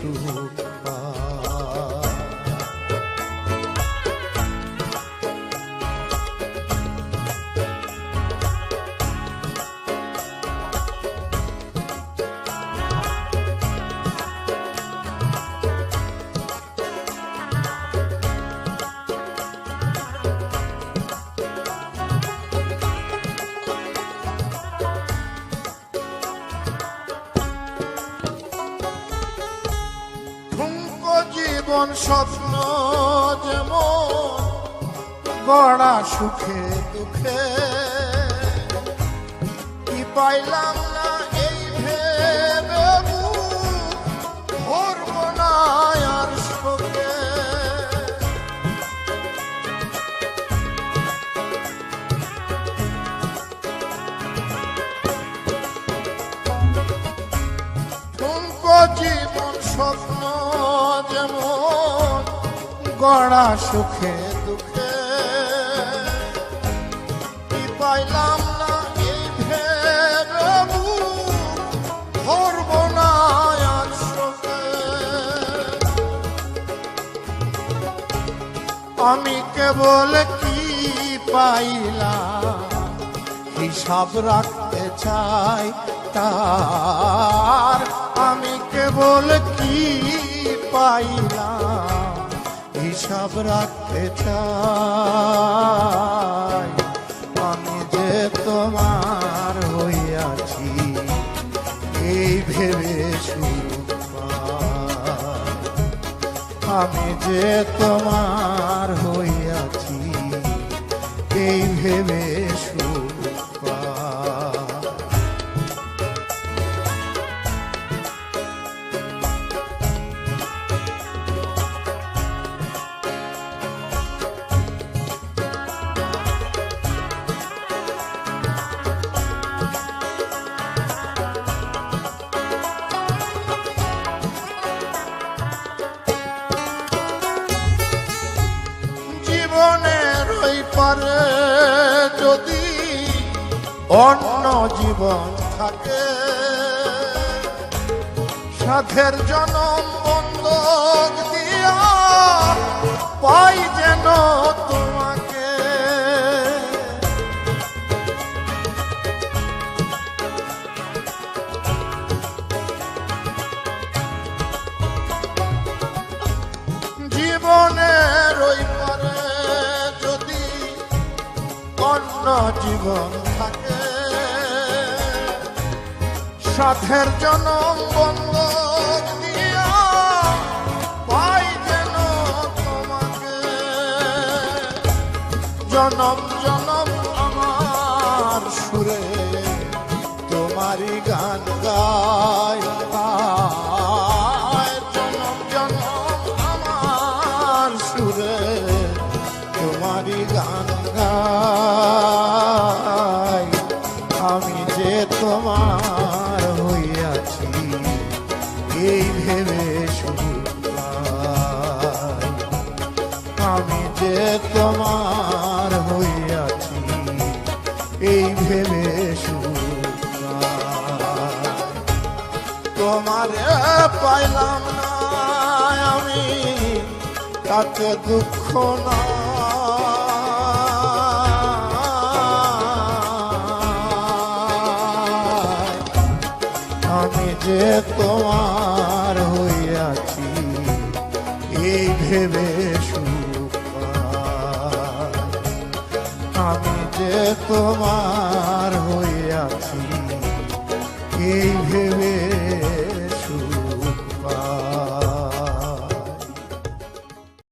সুখ জীবন স্বপ্ন যেমন গড়া সুখে দুঃখে। কি পাইলাম না এই ভেবে ভরব না আর ঠুঙ্কো জীবন স্বপ্ন যেমন গড়া সুখে দুঃখে। কি পাইলাম না এই ভেবে ধরব না আমি কেবল কি পাইলাম? হিসাব রাখতে চাই তার। আমি কেবল কি পাইলাম, হিসাব রাখতে চাই। আমি যে তোমার হইয়াছি, এই ভেবে আমি যে তোমার হইয়াছি, এই ভেবে সুখ জীবনের ওই পারে যদি অন্য জীবন থাকে। সাধের জনম বন্ধক দিয়া পাই যেন তোমাকে জীবন থাকে। সাথের জনম বন্ধ পাই যেন তোমাকে। জনম জনম আমার সুরে তোমারই গান গায়। জনম সুরে এই ভেবে শুধু আমি যে তোমার হইয়াছি, এই ভেবে শুধু। তোমারে পাইলাম না আমি, তাতে দুঃখ না যে তোমার হইয়াছি এই ভেবে আমি যে তোমার হইয়াছি এই ভেবে